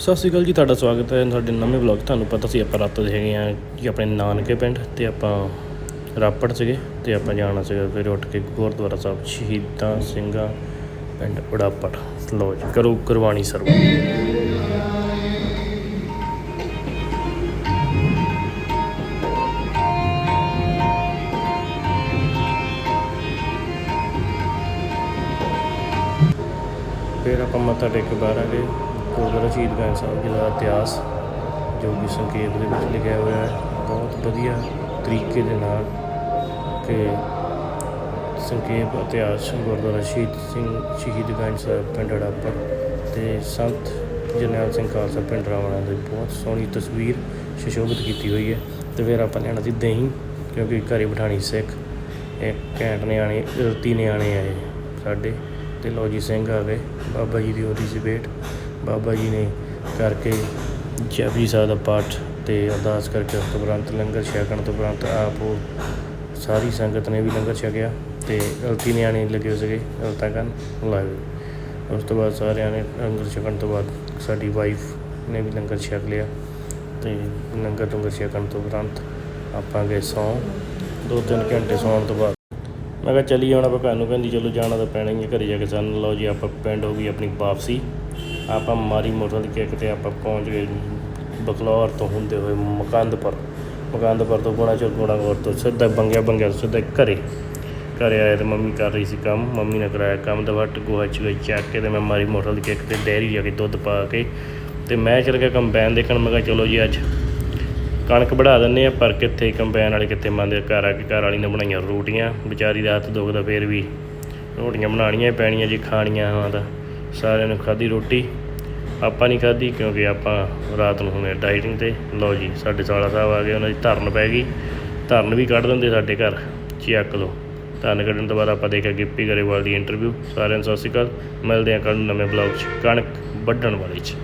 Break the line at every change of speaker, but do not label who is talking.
ਸਤਿ ਸ਼੍ਰੀ ਅਕਾਲ ਜੀ, ਤੁਹਾਡਾ ਸਵਾਗਤ ਹੈ ਸਾਡੇ ਨਵੇਂ ਵਲੌਗ ਤੁਹਾਨੂੰ ਪਤਾ ਸੀ ਆਪਾਂ ਰਾਤ ਦੇ ਹੈਗੇ ਆ ਜੀ, ਆਪਣੇ ਨਾਨਕੇ ਪਿੰਡ ਤੇ ਆਪਾਂ ਰਾਪੜ ਸੀਗੇ ਤੇ ਆਪਾਂ ਜਾਣਾ ਸੀਗਾ ਫਿਰ ਉੱਠ ਕੇ ਗੁਰਦੁਆਰਾ ਸਾਹਿਬ, ਸ਼ਹੀਦਾਂ ਸਿੰਘਾਂ ਪਿੰਡ ਉੜਾਪੜ ਲੋ ਜੀ, ਕਰੋ ਕੁਰਬਾਨੀ ਸਰਵ। ਫਿਰ ਆਪਾਂ ਮੱਥਾ ਟੇਕ ਬਾਹਰ ਆ ਗਏ। ਗੁਰਦੁਆਰਾ ਸ਼ਹੀਦ ਗੰਜ ਸਾਹਿਬ ਜੀ ਦਾ ਇਤਿਹਾਸ, ਜੋ ਕਿ ਸੰਖੇਪ ਦੇ ਵਿੱਚ ਲਿਖਿਆ ਹੋਇਆ ਹੈ, ਬਹੁਤ ਵਧੀਆ ਤਰੀਕੇ ਦੇ ਨਾਲ ਕਿ ਸੰਖੇਪ ਇਤਿਹਾਸ ਗੁਰਦੁਆਰਾ ਸ਼ਹੀਦ ਸਿੰਘ, ਸ਼ਹੀਦ ਗੰਜ ਸਾਹਿਬ ਪਿੰਡ ਹੜਾਪੜ ਤੇ ਸੰਤ ਜਰਨੈਲ ਸਿੰਘ ਖਾਲਸਾ ਪਿੰਡ ਰਾਵਣਾ ਦੀ ਬਹੁਤ ਸੋਹਣੀ ਤਸਵੀਰ ਸੁਸ਼ੋਭਿਤ ਕੀਤੀ ਹੋਈ ਹੈ। ਤੇ ਫਿਰ ਆਪਾਂ ਲੈਣਾ ਸੀ ਦਹੀਂ, ਕਿਉਂਕਿ ਘਰੇ ਬਿਠਾਣੀ ਸਿੱਖ। ਇੱਕ ਘੈਂਟ ਨਿਆਣੇ, ਰਤੀ ਨਿਆਣੇ ਆਏ ਸਾਡੇ। ਤੇ ਲੋ ਜੀ, ਸਿੰਘ ਆ ਗਏ। ਬਾਬਾ ਜੀ ਦੀ ਉਹਦੀ ਸੀ ਬਾਬਾ ਜੀ ਨੇ ਕਰਕੇ ਜਪਜੀ ਸਾਹਿਬ ਦਾ ਪਾਠ ਤੇ ਅਰਦਾਸ ਕਰਕੇ ਉਸ ਤੋਂ ਉਪਰੰਤ ਲੰਗਰ ਛਕਣ ਤੋਂ ਉਪਰੰਤ ਆਪ ਉਹ ਸਾਰੀ ਸੰਗਤ ਨੇ ਵੀ ਲੰਗਰ ਛਕਿਆ ਤੇ ਅਲਤੀ ਨਿਆਣੇ ਲੱਗੇ ਹੋਏ ਸੀਗੇ ਰਤਾ ਕਰਨ ਲਾਏ ਉਸ ਤੋਂ ਬਾਅਦ ਸਾਰਿਆਂ ਨੇ ਲੰਗਰ ਛਕਣ ਤੋਂ ਬਾਅਦ ਸਾਡੀ ਵਾਈਫ ਨੇ ਵੀ ਲੰਗਰ ਛਕ ਲਿਆ ਤੇ ਲੰਗਰ ਲੰਗਰ ਛਕਣ ਤੋਂ ਉਪਰੰਤ ਆਪਾਂ ਗਏ ਸੌਂ। ਦੋ ਤਿੰਨ ਘੰਟੇ ਸੌਣ ਤੋਂ ਬਾਅਦ ਮੈਂ ਕਿਹਾ ਚਲੀ ਹੁਣ ਆਪਾਂ ਘਰ ਨੂੰ, ਕਹਿੰਦੀ ਚਲੋ ਜਾਣਾ ਤਾਂ ਪੈਣਾ ਹੀ ਹੈ, ਘਰੇ ਜਾ ਕੇ ਸਾਨੂੰ ਲਓ ਜੀ, ਆਪਾਂ ਪਿੰਡ ਹੋ ਗਈ ਆਪਣੀ ਵਾਪਸੀ। ਆਪਾਂ ਮਾਰੀ ਮੋਟਰ ਦੀ ਕਿੱਕ ਤੇ ਆਪਾਂ ਪਹੁੰਚ ਗਏ ਬਕਲੌਰ ਤੋਂ ਹੁੰਦੇ ਹੋਏ ਮਕੰਦਪੁਰ। ਮਕੰਦਪੁਰ ਤੋਂ ਗੁਣਾਚੌਰ ਗੋਰ ਤੋਂ ਸਿੱਧਾ ਬੰਗਿਆ ਬੰਗਿਆ ਸਿੱਧਾ ਘਰੇ। ਘਰੇ ਆਏ ਤੇ ਮੰਮੀ ਕਰ ਰਹੀ ਸੀ ਕੰਮ, ਮੰਮੀ ਨੇ ਕਰਾਇਆ ਕੰਮ ਦਾ ਵੱਟ ਗੋਹਾ ਚ ਚੱਕ ਕੇ ਤੇ ਮੈਂ ਮਾਰੀ ਮੋਟਰ ਦੀ ਕਿੱਕ ਤੇ ਡੈਰੀ ਜਾ ਕੇ ਦੁੱਧ ਪਾ ਕੇ ਤੇ ਮੈਂ ਚਲ ਗਿਆ ਕੰਬਾਈਨ ਦੇਖਣ, ਮੈਂ ਕਿਹਾ ਚਲੋ ਜੀ ਅੱਜ ਕਣਕ ਵਢਾ ਦਿੰਨੇ ਆ ਪਰ ਕਿੱਥੇ ਕੰਬਾਈਨ ਵਾਲੇ ਕਿੱਥੇ ਮੰਨਦੇ ਘਰ ਆ ਕੇ ਘਰ ਵਾਲੀ ਨੇ ਬਣਾਈਆਂ ਰੋਟੀਆਂ, ਵਿਚਾਰੀ ਦਾ ਹੱਥ ਦੁਖਦਾ ਫੇਰ ਵੀ। ਰੋਟੀਆਂ ਬਣਾਉਣੀਆਂ ਪੈਣੀਆਂ ਜੀ ਖਾਣੀਆਂ ਹਾਂ ਤਾਂ। ਸਾਰਿਆਂ ਨੇ ਖਾਧੀ ਰੋਟੀ। ਆਪਾਂ ਨਹੀਂ ਖਾਧੀ ਕਿਉਂਕਿ ਆਪਾਂ ਰਾਤ ਨੂੰ ਹੁਣੇ ਡਾਈਟਿੰਗ ਤੇ। ਲਓ ਜੀ, ਸਾਡੇ ਸਾਲਾ ਸਾਹਿਬ ਆ ਗਏ, ਉਹਨਾਂ ਦੀ ਧਰਨ ਪੈ ਗਈ। ਧਰਨ ਵੀ ਕੱਢ ਦਿੰਦੇ ਸਾਡੇ ਘਰ ਚੱਕ ਲਓ। ਧਰਨ ਕੱਢਣ ਤੋਂ ਬਾਅਦ ਆਪਾਂ ਦੇਖਿਆ ਗਿੱਪੀ ਗਰੇਵਾਲ ਦੀ ਇੰਟਰਵਿਊ ਸਾਰਿਆਂ ਨੂੰ ਸਤਿ ਸ਼੍ਰੀ ਅਕਾਲ। ਮਿਲਦੇ ਹਾਂ ਕੱਲ੍ਹ ਨੂੰ ਨਵੇਂ ਬਲੌਗ 'ਚ। ਕਣਕ ਵੱਢਣ ਵਾਲੇ 'ਚ।